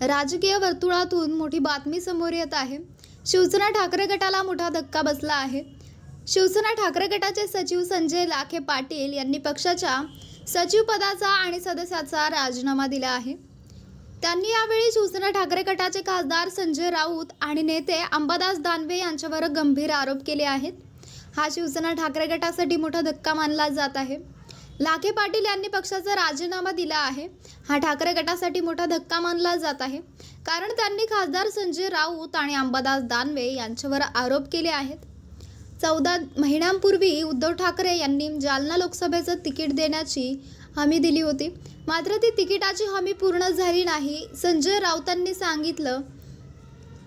राजकीय वर्तुळातून मोठी बातमी समोर येत आहे. शिवसेना ठाकरे गटाला मोठा धक्का बसला आहे. शिवसेना ठाकरे गटाचे सचिव संजय लाखे पाटील यांनी पक्षाच्या सचिव पदाचा आणि सदस्याचा राजीनामा दिला आहे. त्यांनी यावेळी शिवसेना ठाकरे गटाचे खासदार संजय राऊत आणि नेते अंबादास दानवे यांच्यावर गंभीर आरोप केले आहेत. हा शिवसेना ठाकरे गटासाठी मोठा धक्का मानला जात आहे. लाखे पाटील यांनी पक्षाचा राजीनामा दिला आहे. हा ठाकरे गटासाठी मोठा धक्का मानला जात आहे. कारण त्यांनी खासदार संजय राऊत आणि अंबादास दानवे यांच्यावर आरोप केले आहेत. चौदा महिन्यांपूर्वी उद्धव ठाकरे यांनी जालना लोकसभेचं तिकीट देण्याची हमी दिली होती. मात्र ती तिकिटाची हमी पूर्ण झाली नाही. संजय राऊतांनी सांगितलं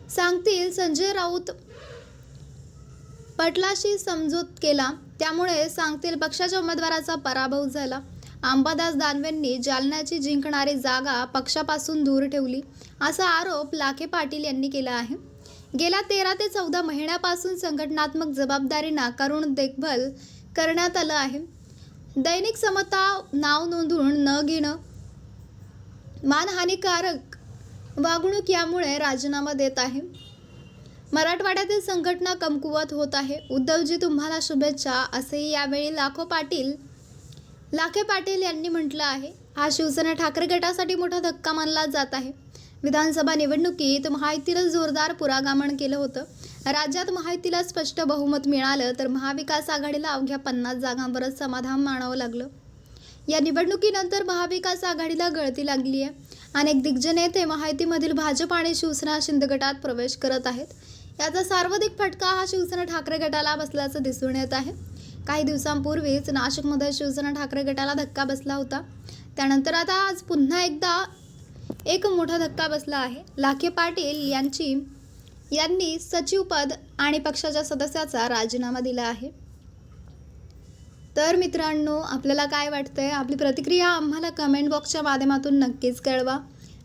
सांगतील संजय राऊत पटलाशी समजूत केला. त्यामुळे सांगतील पक्षाच्या उमेदवाराचा पराभव झाला. अंबादास दानवेंनी जालन्याची जिंकणारी जागा पक्षापासून दूर ठेवली असा आरोप लाखे पाटील यांनी केला आहे. गेल्या तेरा ते चौदा महिन्यापासून संघटनात्मक जबाबदारी नाकारून देखभाल करण्यात आलं आहे. दैनिक समता नाव नोंदवून न घेणं मानहानिकारक वागणूक यामुळे राजीनामा देत आहे. मराठवाड्यातील संघटना कमकुवत होत आहे. उद्धवजी तुम्हाला शुभेच्छा. असेही यावेळी लाखो पाटील लाखे पाटील यांनी म्हटलं आहे. हा शिवसेना ठाकरे गटासाठी मोठा धक्का मानला जात आहे. विधानसभा निवडणुकीत महायुतीला जोरदार पुरागामन केलं होतं. राज्यात महायुतीला स्पष्ट बहुमत मिळालं तर महाविकास आघाडीला अवघ्या पन्नास जागांवरच समाधान मानावं लागलं. या निवडणुकीनंतर महाविकास आघाडीला गळती लागली आहे. अनेक दिग्गज नेते महायुतीमधील भाजप आणि शिवसेना शिंदे गटात प्रवेश करत आहेत. याचा सर्वाधिक फटका हा शिवसेना ठाकरे गटाला बसल्याचं दिसून येत आहे. काही दिवसांपूर्वीच नाशिकमध्ये शिवसेना ठाकरे गटाला धक्का बसला होता. त्यानंतर आता आज पुन्हा एकदा एक मोठा धक्का बसला आहे. लाखे पाटील यांची यांनी सचिवपद आणि पक्षाच्या सदस्याचा राजीनामा दिला आहे. तर मित्रांनो आपल्याला काय वाटतंय? आपली प्रतिक्रिया आम्हाला कमेंट बॉक्सच्या माध्यमातून नक्कीच कळवा.